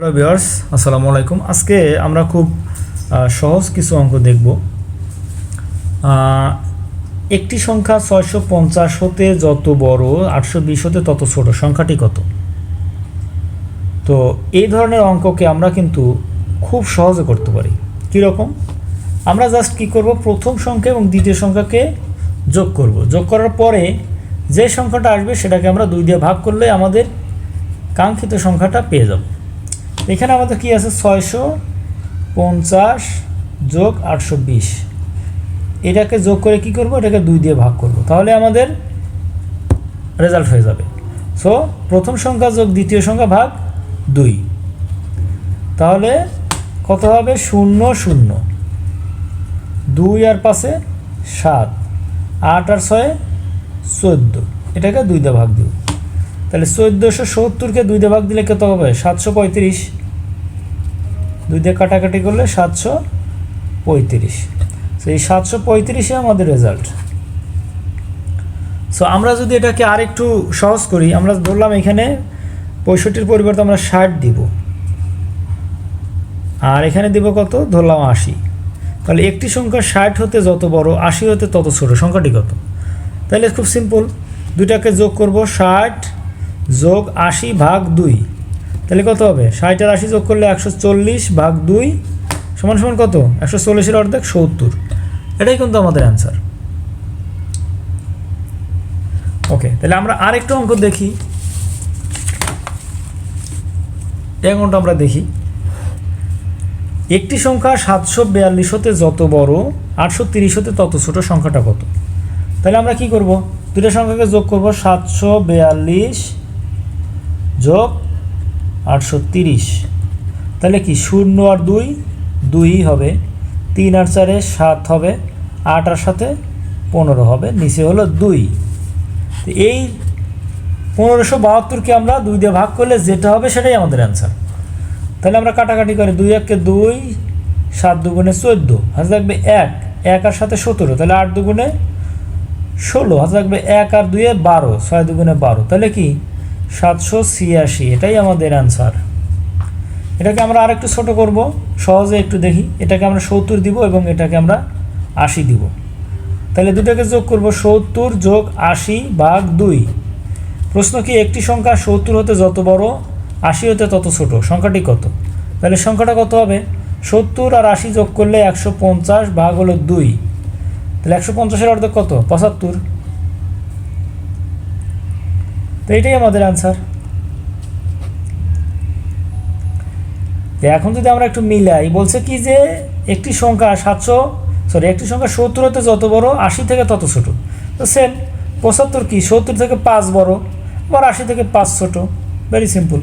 Hello viewers আসসালামু আলাইকুম। আজকে আমরা খুব সহজ কিছু অঙ্ক দেখব। একটি সংখ্যা ছয়শো পঞ্চাশ হতে যত বড়, আটশো বিশ হতে তত ছোট। সংখ্যাটি কত? তো এই ধরনের অঙ্ককে আমরা কিন্তু খুব সহজে করতে পারি। কীরকম আমরা জাস্ট কি করব? প্রথম সংখ্যা এবং দ্বিতীয় সংখ্যাকে যোগ করব। যোগ করার পরে যে সংখ্যাটা আসবে, সেটাকে আমরা দুই দিয়ে ভাগ করলে আমাদের কাঙ্ক্ষিত সংখ্যাটা পেয়ে যাব। এখানে আমাদের কি আছে? ছয়শো পঞ্চাশ যোগ আটশো বিশ। এটাকে যোগ করে কি করব? এটাকে দুই দিয়ে ভাগ করব। তাহলে আমাদের রেজাল্ট হয়ে যাবে। সো প্রথম সংখ্যা যোগ দ্বিতীয় সংখ্যা ভাগ দুই। তাহলে কত হবে? শূন্য শূন্য। দুই আর পাশে সাত। আট আর ছয়ে, চোদ্দ। এটাকে দুই দিয়ে ভাগ দিব। তাহলে চোদ্দোশো সত্তরকে দুই দিয়ে ভাগ দিলে কত হবে? সাতশো পঁয়ত্রিশ। দুই দিয়ে কাটাকাটি করলে সাতশো পঁয়ত্রিশ। তো এই সাতশো পঁয়ত্রিশে আমাদের রেজাল্ট সো আমরা যদি এটাকে আরেকটু সহজ করি, আমরা ধরলাম এখানে পঁয়ষট্টির পরিবর্তে আমরা ষাট দিব। আর এখানে দিব কত? ধরলাম আশি। তাহলে একটি সংখ্যা ষাট হতে যত বড়, আশি হতে তত ছোট। সংখ্যাটি কত? তাহলে খুব সিম্পল দুইটাকে যোগ করব ষাট যোগ আশি ভাগ দুই। তাহলে কত হবে? ষাট আর আশি যোগ করলে একশো চল্লিশ ভাগ দুই সমান সমান কত? একশো চল্লিশের অর্ধেক সত্তর। এটাই কিন্তু আমাদের অ্যান্সার ওকে তাহলে আমরা আরেকটা অঙ্ক দেখি। এই অঙ্কটা আমরা দেখি। একটি সংখ্যা সাতশো বিয়াল্লিশ হতে যত বড়, আটশো তিরিশ হতে তত ছোট সংখ্যাটা কত? তাহলে আমরা কি করব? দুটো সংখ্যাকে যোগ করব সাতশো বিয়াল্লিশ যোগ আটশো তিরিশ। তাহলে কি শূন্য আর দুই? দুই হবে তিন আর চারে সাত হবে, আট আর সাথে পনেরো হবে, নিচে হলো দুই। তো এই পনেরোশো বাহাত্তরকে আমরা দুই দিয়ে ভাগ করলে যেটা হবে সেটাই আমাদের অ্যান্সার তাহলে আমরা কাটাকাটি করি দুই এককে দুই, সাত দুগুণে চোদ্দ। হাতে থাকবে এক এক আর সাথে সতেরো। তাহলে আট দুগুণে ষোলো, হাতে থাকবে এক আর দুইয়ে বারো, ছয় দুগুণে বারো। তাহলে কি? সাতশো ছিয়াশি, এটাই আমাদের অ্যান্সার এটাকে আমরা আরেকটু ছোট করব, সহজে একটু দেখি। এটাকে আমরা সত্তর দিব এবং এটাকে আমরা আশি দিব। তাহলে দুটাকে যোগ করব, সত্তর যোগ আশি ভাগ দুই। প্রশ্ন কি, একটি সংখ্যা সত্তর হতে যত বড়, আশি হতে তত ছোট? সংখ্যাটি কত? তাহলে সংখ্যাটা কত হবে? সত্তর আর আশি যোগ করলে একশো পঞ্চাশ ভাগ হলো দুই। তাহলে একশো পঞ্চাশের অর্ধেক কত? পঁচাত্তর। তো এটাই আমাদের আনসার এখন যদি আমরা একটু মিলাই, বলছে কি যে একটি সংখ্যা সাতশো সরি একটি সংখ্যা সত্তরতে যত বড়, আশি থেকে তত ছোট। তো সেম পঁচাত্তর কি? সত্তর থেকে পাঁচ বড়, আবার আশি থেকে পাঁচ ছোট। Very simple